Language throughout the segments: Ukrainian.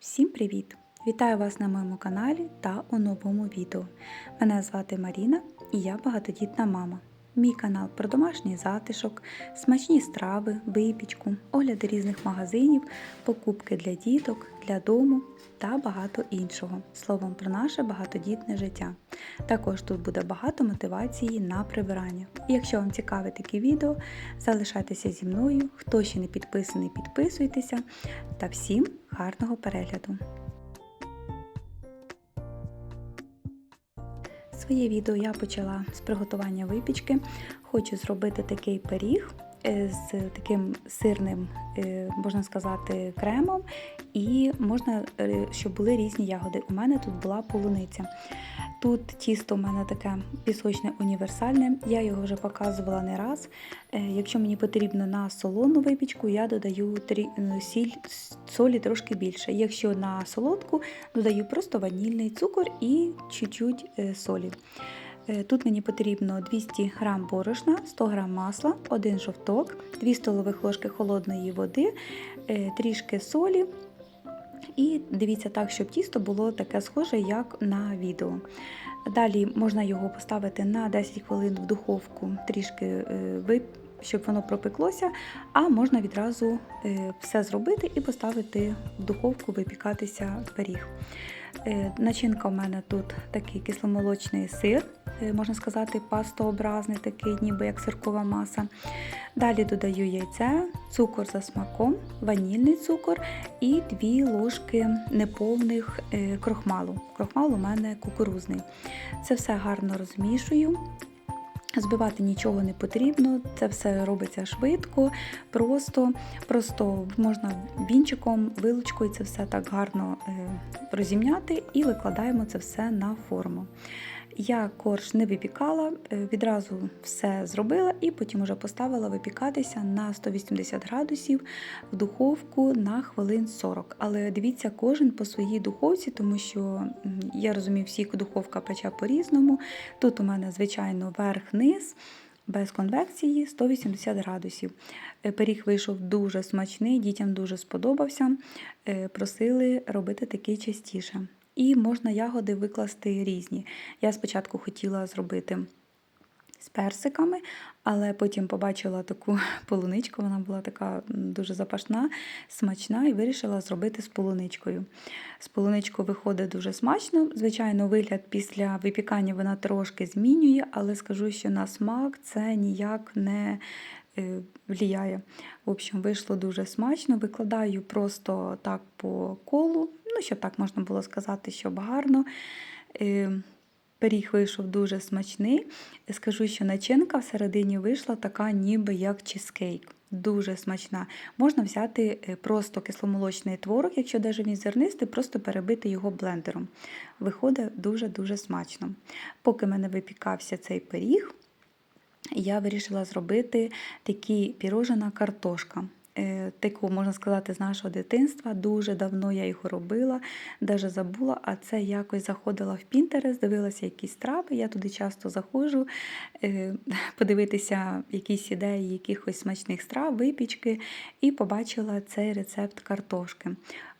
Всім привіт! Вітаю вас на моєму каналі та у новому відео. Мене звати Маріна і я багатодітна мама. Мій канал про домашній затишок, смачні страви, випічку, огляди різних магазинів, покупки для діток, для дому та багато іншого. Словом про наше багатодітне життя. Також тут буде багато мотивації на прибирання. Якщо вам цікаве такі відео, залишайтеся зі мною. Хто ще не підписаний, підписуйтеся. Та всім гарного перегляду! Своє відео я почала з приготування випічки. Хочу зробити такий пиріг з таким сирним, е, можна сказати, кремом, і можна, е, щоб були різні ягоди. У мене тут була полуниця. Тут тісто у мене таке пісочне універсальне, я його вже показувала не раз. Якщо мені потрібно на солону випічку, я додаю сіль, солі трошки більше. Якщо на солодку, додаю просто ванільний цукор і чуть-чуть солі. Тут мені потрібно 200 г борошна, 100 г масла, 1 жовток, 2 столових ложки холодної води, трішки солі. І дивіться так, щоб тісто було таке схоже, як на відео. Далі можна його поставити на 10 хвилин в духовку, трішки щоб воно пропеклося, а можна відразу все зробити і поставити в духовку випікатися пиріг. Начинка в мене тут такий кисломолочний сир, можна сказати, пастообразний, такий, ніби як сиркова маса. Далі додаю яйце, цукор за смаком, ванільний цукор і 2 ложки неповних крохмалу. Крохмал у мене кукурузний. Це все гарно розмішую. Збивати нічого не потрібно, це все робиться швидко, просто просто можна вінчиком, вилочкою це все так гарно розімняти і викладаємо це все на форму. Я корж не випікала, відразу все зробила і потім вже поставила випікатися на 180 градусів в духовку на хвилин 40. Але дивіться, кожен по своїй духовці, тому що я розумію, всі духовка пече по-різному. Тут у мене, звичайно, верх-низ. Без конвекції 180 градусів. Пиріг вийшов дуже смачний, дітям дуже сподобався. Просили робити такий частіше. І можна ягоди викласти різні. Я спочатку хотіла зробити з персиками, але потім побачила таку полуничку, вона була така дуже запашна, смачна, і вирішила зробити з полуничкою. З полуничкою виходить дуже смачно. Звичайно, вигляд після випікання вона трошки змінює, але скажу, що на смак це ніяк не влияє. В общем, вийшло дуже смачно. Викладаю просто так по колу, ну, щоб так можна було сказати, щоб гарно. Пиріг вийшов дуже смачний. Скажу, що начинка всередині вийшла така, ніби як чизкейк. Дуже смачна. Можна взяти просто кисломолочний творог, якщо навіть він зернистий, просто перебити його блендером. Виходить дуже-дуже смачно. Поки в мене випікався цей пиріг, я вирішила зробити такі пірожена картошка. Таку, можна сказати, з нашого дитинства. Дуже давно я його робила, навіть забула, а це якось заходила в Пінтерес, дивилася якісь страви. Я туди часто заходжу подивитися якісь ідеї, якихось смачних страв, випічки, і побачила цей рецепт картошки.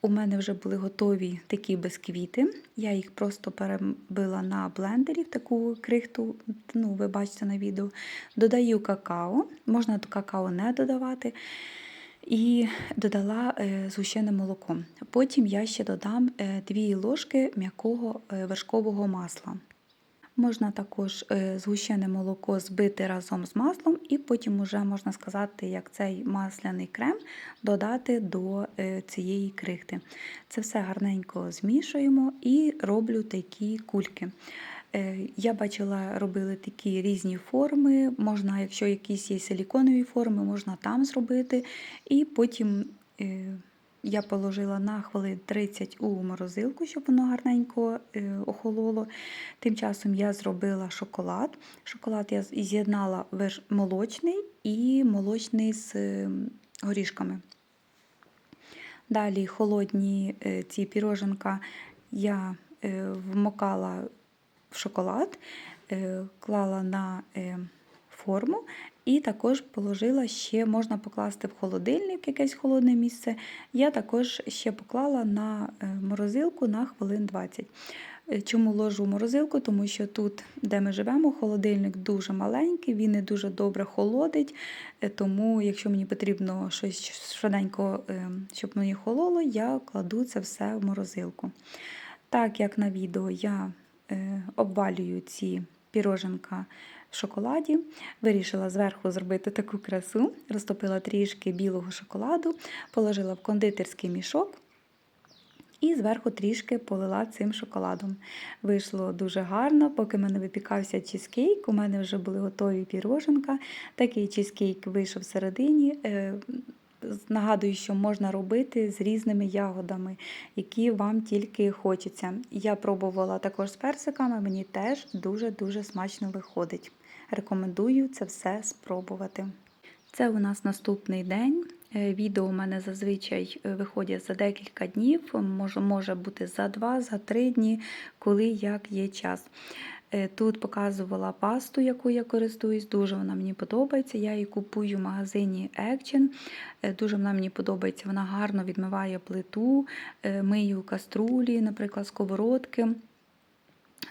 У мене вже були готові такі бисквіти. Я їх просто перебила на блендері в таку крихту, ну, ви бачите на відео. Додаю какао, можна какао не додавати. І додала згущене молоко. Потім я ще додам 2 ложки м'якого вершкового масла. Можна також згущене молоко збити разом з маслом, і потім, уже, можна сказати, як цей масляний крем додати до цієї крихти. Це все гарненько змішуємо і роблю такі кульки. Я бачила, робили такі різні форми. Можна, якщо якісь є силіконові форми, можна там зробити. І потім я положила на хвилин 30 у морозилку, щоб воно гарненько охололо. Тим часом я зробила шоколад. Шоколад я з'єднала молочний і молочний з горішками. Далі холодні ці піроженка я вмокала в шоколад, клала на форму І також положила ще можна покласти в холодильник якесь холодне місце. Я також ще поклала на е, морозилку на хвилин 20. Е, Чому ложу в морозилку? Тому що тут, де ми живемо, холодильник дуже маленький, він не дуже добре холодить. Е, Тому, якщо мені потрібно щось швиденько, е, щоб мені хололо, я кладу це все в морозилку. Так як на відео я е, обвалюю ці піроженка в шоколаді, вирішила зверху зробити таку красу, розтопила трішки білого шоколаду, положила в кондитерський мішок. І зверху трішки полила цим шоколадом. Вийшло дуже гарно, поки в мене випікався чизкейк, у мене вже були готові піроженка. Такий чизкейк вийшов всередині. Нагадую, що можна робити з різними ягодами, які вам тільки хочеться. Я пробувала також з персиками, мені теж дуже-дуже смачно виходить. Рекомендую це все спробувати. Це у нас наступний день. Е, Відео у мене зазвичай е, виходять за декілька днів, може, може бути за два, за три дні, коли як є час. Е, Тут показувала пасту, яку я користуюсь, дуже вона мені подобається. Я її купую в магазині Action. Е, Дуже вона мені подобається, вона гарно відмиває плиту, е, мию каструлі, наприклад, сковородки.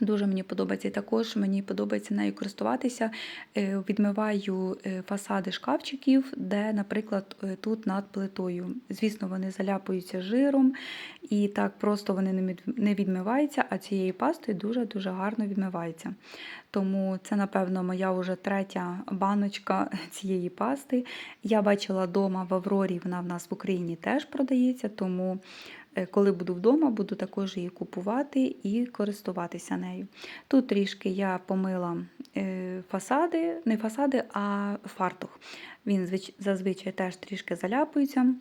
Дуже мені подобається. І також мені подобається нею користуватися. Е, Відмиваю е, фасади шкафчиків, де, наприклад, е, тут над плитою. Звісно, вони заляпуються жиром, і так просто вони не відмиваються, а цією пастою дуже-дуже гарно відмиваються. Тому це, напевно, моя вже третя баночка цієї пасти. Я бачила вдома в Аврорі, вона в нас в Україні теж продається, тому Коли буду вдома, буду також її купувати і користуватися нею. Тут трішки я помила е, фасади, не фасади, а фартух. Він зазвичай теж трішки заляпується.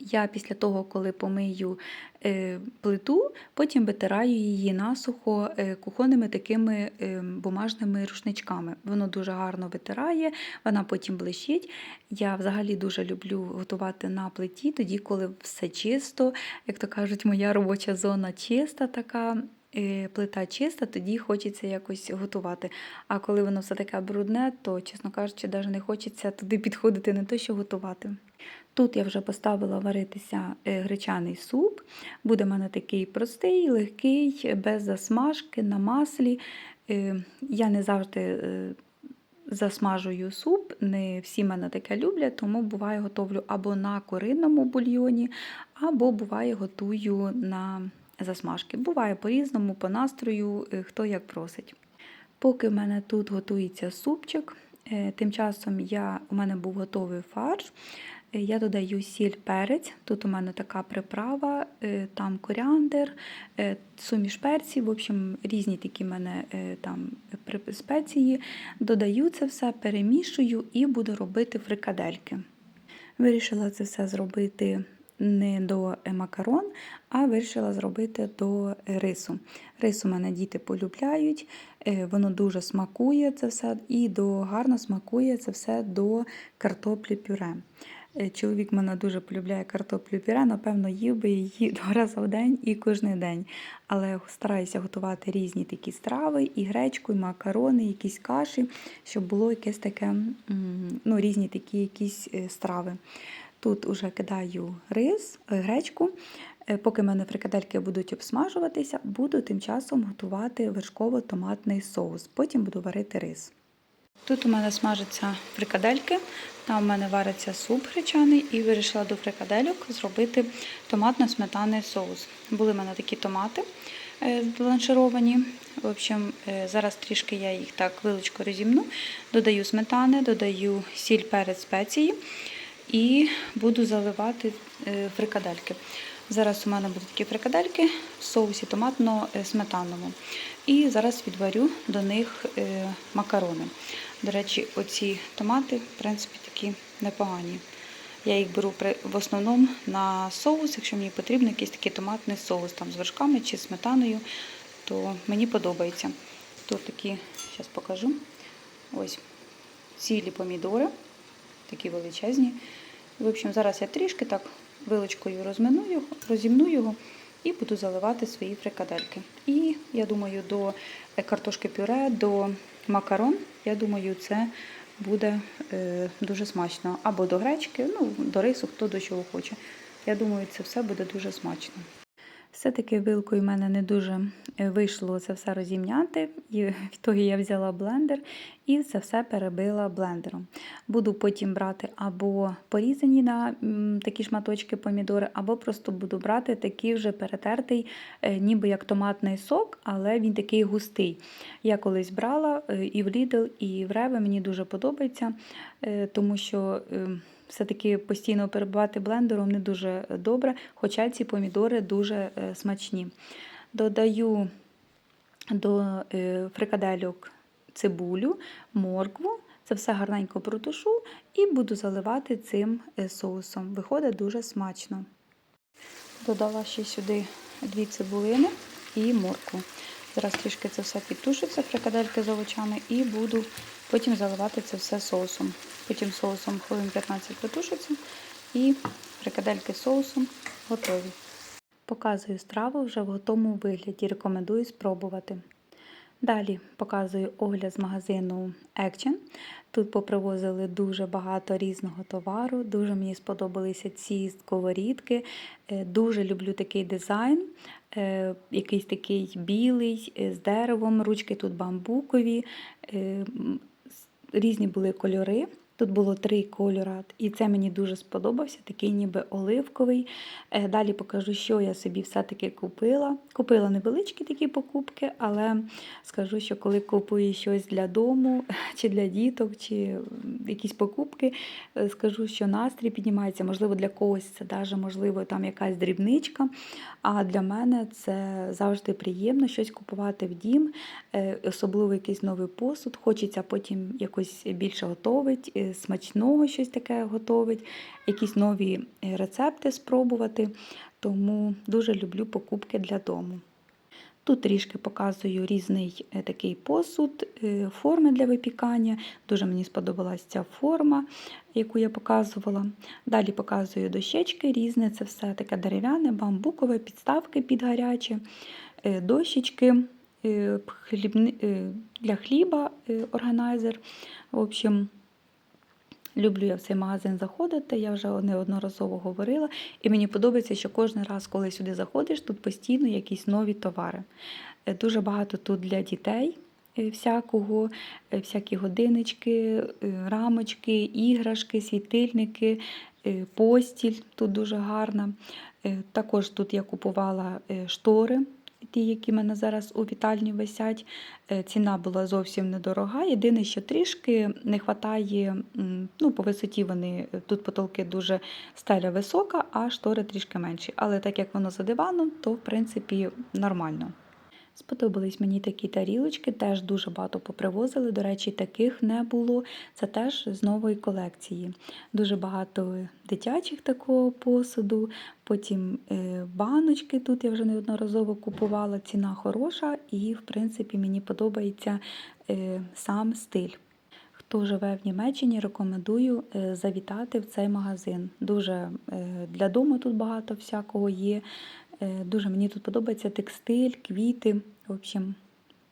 Я після того, коли помию е, плиту, потім витираю її насухо е, кухонними такими е, бумажними рушничками. Воно дуже гарно витирає, вона потім блищить. Я взагалі дуже люблю готувати на плиті, тоді, коли все чисто, як то кажуть, моя робоча зона чиста така. Плита чиста, тоді хочеться якось готувати. А коли воно все таке брудне, то, чесно кажучи, навіть не хочеться туди підходити, не то що готувати. Тут я вже поставила варитися е, гречаний суп. Буде в мене такий простий, легкий, без засмажки на маслі. Е, Я не завжди е, засмажую суп, не всі мене таке люблять, тому буває готовлю або на куриному бульйоні, або буває готую на засмажки. Буває по-різному, по настрою, е, хто як просить. Поки в мене тут готується супчик, е, тим часом я, у мене був готовий фарш. Е, Я додаю сіль перець. Тут у мене така приправа, там коріандр, суміш перців, в общем, різні такі в мене там спеції. Додаю це все, перемішую і буду робити фрикадельки. Вирішила це все зробити не до макарон, а вирішила зробити до рису. Рис у мене діти полюбляють, е, воно дуже смакує це все, і до, гарно смакує це все до картоплі пюре. Е, Чоловік мене дуже полюбляє картоплю пюре, напевно, їв би її два рази в день і кожен день. Але стараюся готувати різні такі страви, і гречку, і макарони, якісь каші, щоб було якесь таке, ну, різні такі якісь е, страви. Тут уже кидаю рис, е, гречку. Е, Поки в мене фрикадельки будуть обсмажуватися, буду тим часом готувати вершково-томатний соус. Потім буду варити рис. Тут у мене смажаться фрикадельки, там у мене вариться суп гречаний і вирішила до фрикадельок зробити томатно-сметанний соус. Були в мене такі томати е, бланшировані. В общем, е, зараз трішки я їх так вилочку розімну, додаю сметани, додаю сіль перець спеції і буду заливати е, фрикадельки. Зараз у мене будуть такі фрикадельки в соусі томатно-сметанному. І зараз відварю до них е, макарони. До речі, оці томати, в принципі, такі непогані. Я їх беру в основному на соус, якщо мені потрібен якийсь такий томатний соус там з вершками чи сметаною, то мені подобається. Тут такі, зараз покажу. Ось цілі помідори, такі величезні. В общем, зараз я трішки так вилочкою розмину його, розімну його і буду заливати свої фрикадельки. І я думаю, до е, картошки пюре, до макарон, я думаю, це буде е, дуже смачно. Або до гречки, ну, до рису, хто до чого хоче. Я думаю, це все буде дуже смачно. Все-таки вилкою в мене не дуже е, вийшло це все розімняти. І в ітогі я взяла блендер і це все перебила блендером. Буду потім брати або порізані на такі шматочки помідори, або просто буду брати такий вже перетертий, е, ніби як томатний сок, але він такий густий. Я колись брала е, і в Lidl, і в Rewe, мені дуже подобається, тому що. Все-таки постійно перебивати блендером не дуже добре, хоча ці помідори дуже е, смачні. Додаю до е, фрикадельок цибулю, моркву. Це все гарненько протушу і буду заливати цим е, соусом. Виходить дуже смачно. Додала ще сюди дві цибулини і моркву. Зараз трішки це все підтушиться, фрикадельки з овочами, і буду потім заливати це все соусом. Потім соусом хвилин 15 потушиться і фрикадельки з соусом готові. Показую страву вже в готовому вигляді. Рекомендую спробувати. Далі показую огляд з магазину Action. Тут попривозили дуже багато різного товару. Дуже мені сподобалися ці сковорідки. Е, Дуже люблю такий дизайн. Е, Якийсь такий білий е, з деревом. Ручки тут бамбукові. Різні були кольори. Тут було три кольори, і це мені дуже сподобався, такий ніби оливковий. Е, Далі покажу, що я собі все-таки купила. Купила невеличкі такі покупки, але скажу, що коли купую щось для дому, чи для діток, чи якісь покупки, е, скажу, що настрій піднімається. Можливо, для когось це даже, можливо, там якась дрібничка. А для мене це завжди приємно щось купувати в дім, е, особливо якийсь новий посуд. Хочеться потім якось більше готовить, смачного щось таке готовить, якісь нові е, рецепти спробувати. Тому дуже люблю покупки для дому. Тут трішки показую різний е, такий посуд, е, форми для випікання. Дуже мені сподобалася ця форма, яку я показувала. Далі показую дощечки різне, це все таке дерев'яне, бамбукове, підставки під гарячі, е, дощечки для хліба, органайзер. В общем, Люблю я в цей магазин заходити, я вже неодноразово говорила, і мені подобається, що кожен раз, коли сюди заходиш, тут постійно якісь нові товари. Е, Дуже багато тут для дітей е, всякого, е, всякі годиночки, рамочки, іграшки, світильники, постіль тут дуже гарна. Також тут я купувала штори. Ті, які в мене зараз у вітальні висять, Е, ціна була зовсім недорога. Єдине, що трішки не вистачає, ну, по висоті вони е, тут потолки дуже стеля висока, а штори трішки менші. Але так як воно за диваном, то в принципі нормально. Сподобались мені такі тарілочки, теж дуже багато попривозили. До речі, таких не було. Це теж з нової колекції. Дуже багато дитячих такого посуду. Потім е, баночки тут я вже неодноразово купувала. Ціна хороша, і, в принципі, мені подобається е, сам стиль. Хто живе в Німеччині, рекомендую е, завітати в цей магазин. Дуже для дому тут багато всякого є. Е, Дуже мені тут подобається текстиль, квіти. В общем,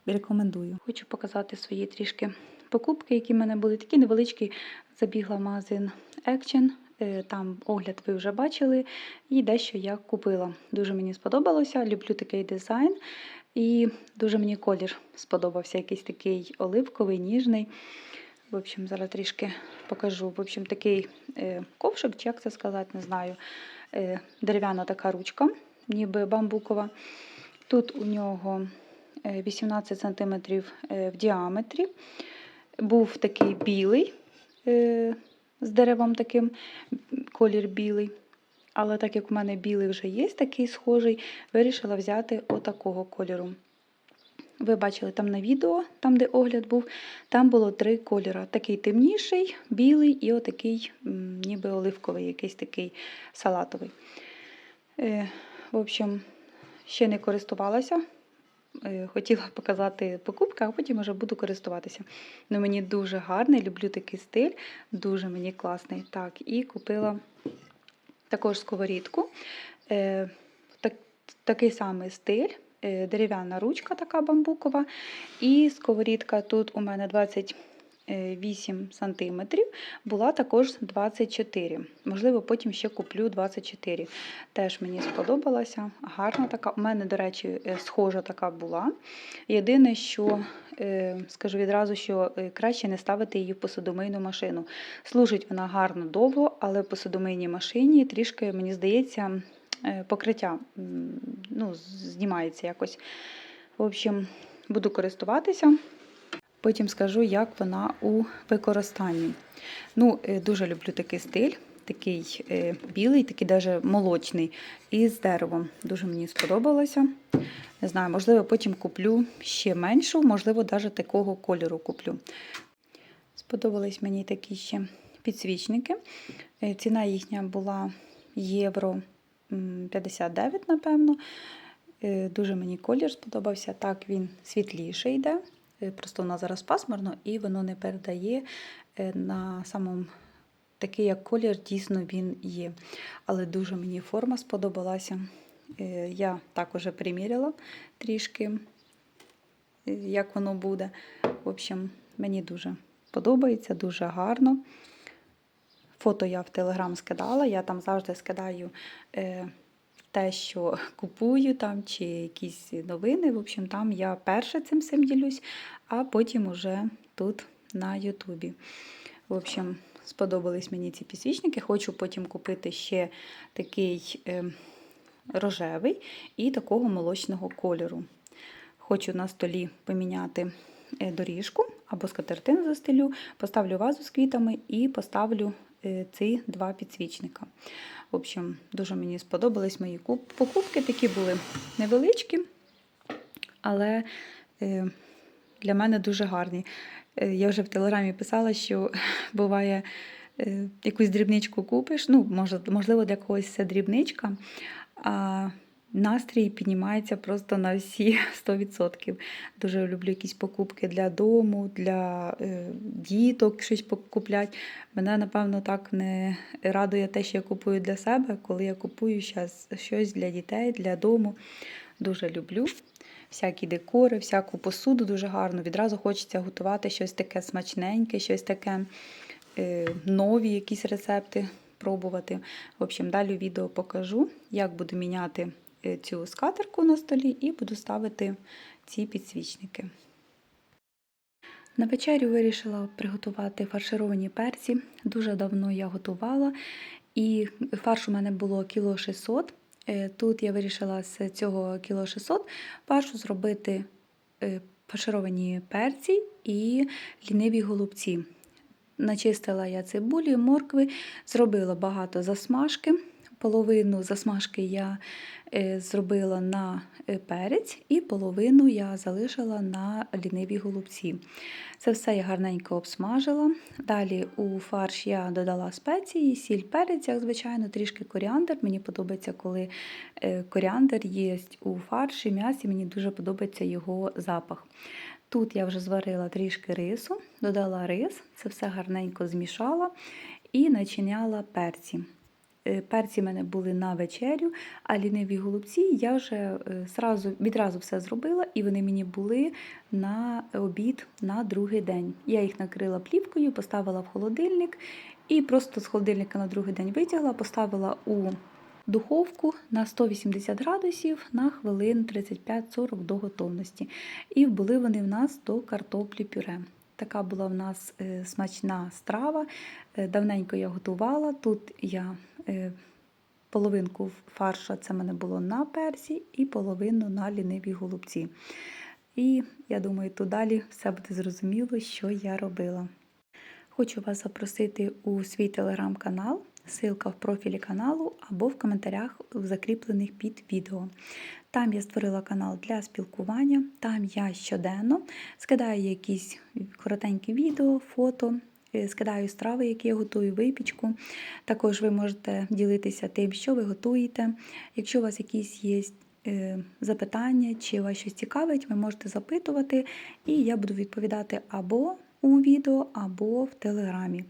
рекомендую. Хочу показати свої трішки покупки, які в мене були. Такі невеличкі. Забігла в магазин Action. Е, Там огляд ви вже бачили, і дещо я купила. Дуже мені сподобалося. Люблю такий дизайн. І дуже мені колір сподобався, якийсь такий оливковий, ніжний. В общем, зараз трішки покажу. В общем, такий е, ковшик, чи як це сказати, не знаю. Дерев'яна така ручка, ніби бамбукова. Тут у нього е, 18 см в діаметрі. Був такий білий е, з деревом таким, колір білий. Але так як в мене білий вже є, такий схожий, вирішила взяти отакого кольору. Ви бачили там на відео, там де огляд був, там було три кольори: такий темніший, білий і отакий, ніби оливковий, якийсь такий салатовий. В общем, ще не користувалася. Е, Хотіла показати покупки, а потім вже буду користуватися. Ну, мені дуже гарний, люблю такий стиль, дуже мені класний. Так, і купила також сковорідку. Е, так, такий самий стиль, е, дерев'яна ручка така бамбукова. І сковорідка тут у мене 20 е, 8 см, була також 24 Можливо, потім ще куплю 24 Теж мені сподобалася. Гарна така. У мене, до речі, е, схожа така була. Єдине, що е, скажу відразу, що е, краще не ставити її в посудомийну машину. Служить вона гарно довго, але в посудомийній машині трішки, мені здається, покриття ну, знімається якось. В общем, буду користуватися. Потім скажу, як вона у використанні. Ну, е, дуже люблю такий стиль, такий е, білий, такий даже молочний, і з деревом. Дуже мені сподобалося. Не знаю, можливо, потім куплю ще меншу, можливо, навіть такого кольору куплю. Сподобались мені такі ще підсвічники. Е, Ціна їхня була євро 59, напевно. Дуже мені колір сподобався. Так, він світліший йде. Е, Просто нас зараз пасмурно і воно не передає е, на самому такий, як колір, дійсно він є. Але дуже мені форма сподобалася. Е, Я так уже приміряла трішки, як воно буде. В общем, мені дуже подобається, дуже гарно. Фото я в Телеграм скидала, я там завжди скидаю те, що купую там, чи якісь новини. В общем, там я перше цим всім ділюсь, а потім уже тут на Ютубі. В общем, сподобались мені ці підсвічники. Хочу потім купити ще такий е, рожевий і такого молочного кольору. Хочу на столі поміняти е, доріжку або скатертину застелю, поставлю вазу з квітами і поставлю ці два підсвічника. В общем, дуже мені сподобались мої куп- покупки. Такі були невеличкі, але е, для мене дуже гарні. Е, Я вже в телеграмі писала, що буває е, якусь дрібничку купиш. Ну, можливо, для когось це дрібничка, а настрій піднімається просто на всі 100%. Дуже люблю якісь покупки для дому, для е, діток щось покупляти. Мене, напевно, так не радує те, що я купую для себе, коли я купую щас щось для дітей, для дому. Дуже люблю. Всякі декори, всяку посуду дуже гарно. Відразу хочеться готувати щось таке смачненьке, щось таке е, нові якісь рецепти пробувати. В общем, далі відео покажу, як буду міняти цю скатерку на столі і буду ставити ці підсвічники. На вечерю вирішила приготувати фаршировані перці. Дуже давно я готувала, і фарш у мене було кіло 600. Е, Тут я вирішила з цього кіло 600 фаршу зробити е, фаршировані перці і ліниві голубці. Начистила я цибулі, моркви, зробила багато засмажки. Половину засмажки я е, зробила на е, перець, і половину я залишила на ліниві голубці. Це все я гарненько обсмажила. Далі у фарш я додала спеції, сіль, перець, як звичайно, трішки коріандр. Мені подобається, коли е, коріандр є у фарші, м'ясі, мені дуже подобається його запах. Тут я вже зварила трішки рису, додала рис, це все гарненько змішала і начиняла перці. Е, Перці в мене були на вечерю, а ліниві голубці я вже е, зразу, відразу все зробила, і вони мені були на обід на другий день. Я їх накрила плівкою, поставила в холодильник і просто з холодильника на другий день витягла, поставила у духовку на 180 градусів на хвилин 35-40 до готовності. І були вони в нас до картоплі пюре. Така була в нас е, смачна страва. Е, Давненько я готувала. Тут я е, половинку фарша це мене було на персі, і половину на ліниві голубці. І я думаю, то далі все буде зрозуміло, що я робила. Хочу вас запросити у свій телеграм-канал, ссылка в профілі каналу або в коментарях закріплених під відео. Там я створила канал для спілкування, там я щоденно скидаю якісь коротенькі відео, фото, е, скидаю страви, які я готую, випічку. Також ви можете ділитися тим, що ви готуєте. Якщо у вас якісь є е, запитання чи вас щось цікавить, ви можете запитувати, і я буду відповідати або у відео, або в телеграмі.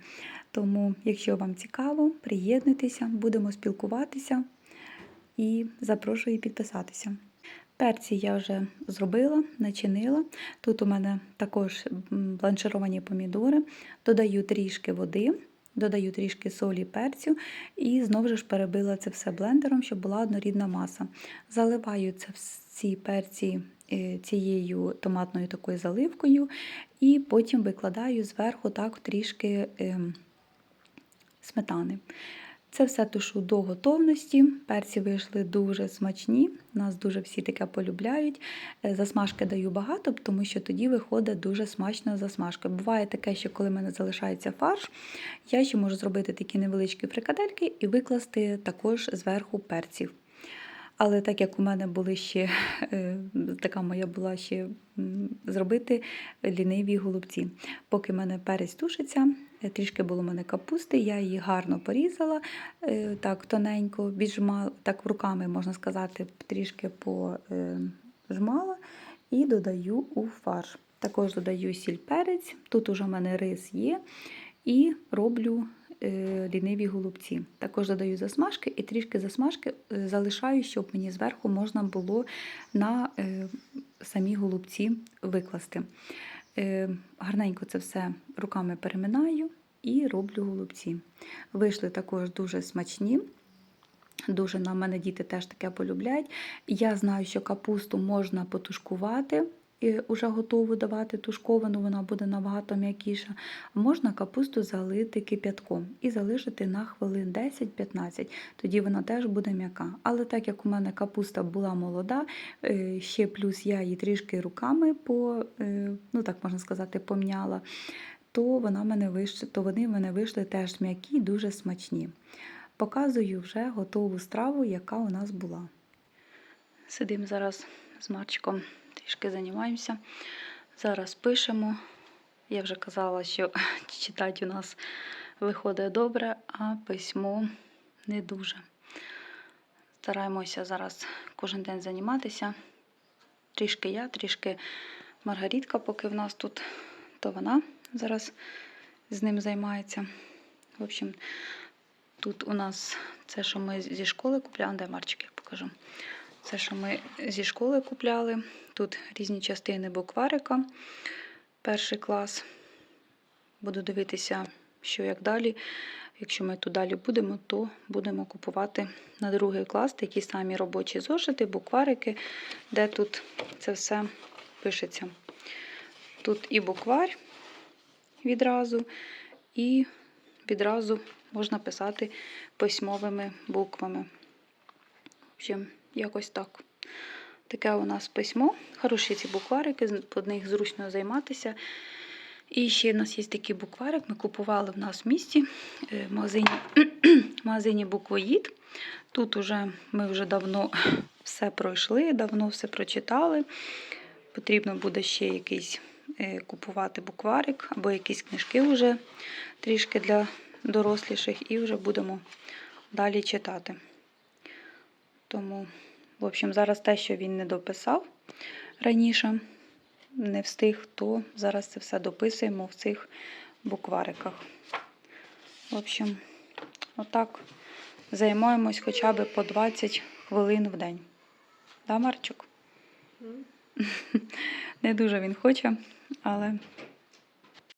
Тому, якщо вам цікаво, приєднуйтеся, будемо спілкуватися і запрошую підписатися. Перці я вже зробила, начинила. Тут у мене також бланшировані помідори. Додаю трішки води, додаю трішки солі, перцю і знову ж перебила це все блендером, щоб була однорідна маса. Заливаю це всі перці е, цією томатною такою заливкою, і потім викладаю зверху так трішки ем, сметани. Це все тушу до готовності. Перці вийшли дуже смачні. Нас дуже всі таке полюбляють. Е, Засмажки даю багато, тому що тоді виходить дуже смачна засмажка. Буває таке, що коли в мене залишається фарш, я ще можу зробити такі невеличкі фрикадельки і викласти також зверху перців. Але так як у мене були ще е, така моя була ще зробити ліниві голубці. Поки в мене перець тушиться, трішки було в мене капусти, я її гарно порізала, е, так тоненько, віджмала, так руками можна сказати, трішки пожмала і додаю у фарш. Також додаю сіль перець, тут уже в мене рис є, і роблю е, ліниві голубці. Також додаю засмажки і трішки засмажки е, залишаю, щоб мені зверху можна було на е, самі голубці викласти. Е, Гарненько це все руками переминаю і роблю голубці. Вийшли також дуже смачні. Дуже на мене діти теж таке полюбляють. Я знаю, що капусту можна потушкувати і вже готову давати тушковану, вона буде набагато м'якіша. Можна капусту залити кип'ятком і залишити на хвилин 10-15, тоді вона теж буде м'яка. Але так як у мене капуста була молода, е, ще плюс я її трішки руками по, е, ну так можна сказати, помняла, то, вона мене вийшли, то вони в мене вийшли теж м'які, дуже смачні. Показую вже готову страву, яка у нас була. Сидимо зараз з Марчиком, трішки займаємося. Зараз пишемо. Я вже казала, що читати у нас виходить добре, а письмо не дуже. Стараємося зараз кожен день займатися. Трішки я, трішки Маргарітка, поки в нас тут, то вона зараз з ним займається. В общем, Тут у нас це, що ми зі школи купляли, де Марчик, я покажу. Це, що ми зі школи купляли. Тут різні частини букварика. Перший клас. Буду дивитися, що як далі. Якщо ми тут далі будемо, то будемо купувати на другий клас такі самі робочі зошити, букварики, де тут це все пишеться. Тут і буквар відразу, і відразу можна писати письмовими буквами. В общем, якось так. Таке у нас письмо. Хороші ці букварики, по них зручно займатися. І ще в нас є такий букварик, ми купували в нас в місті е, в магазині, в магазині Буквоїд. Тут уже ми вже давно все пройшли, давно все прочитали. Потрібно буде ще якийсь е, купувати букварик або якісь книжки вже трішки для доросліших, і вже будемо далі читати. Тому, в общем, зараз те, що він не дописав раніше, не встиг, то зараз це все дописуємо в цих буквариках. В общем, отак займаємось хоча б по 20 хвилин в день. Да, Марчик? Не дуже він хоче, але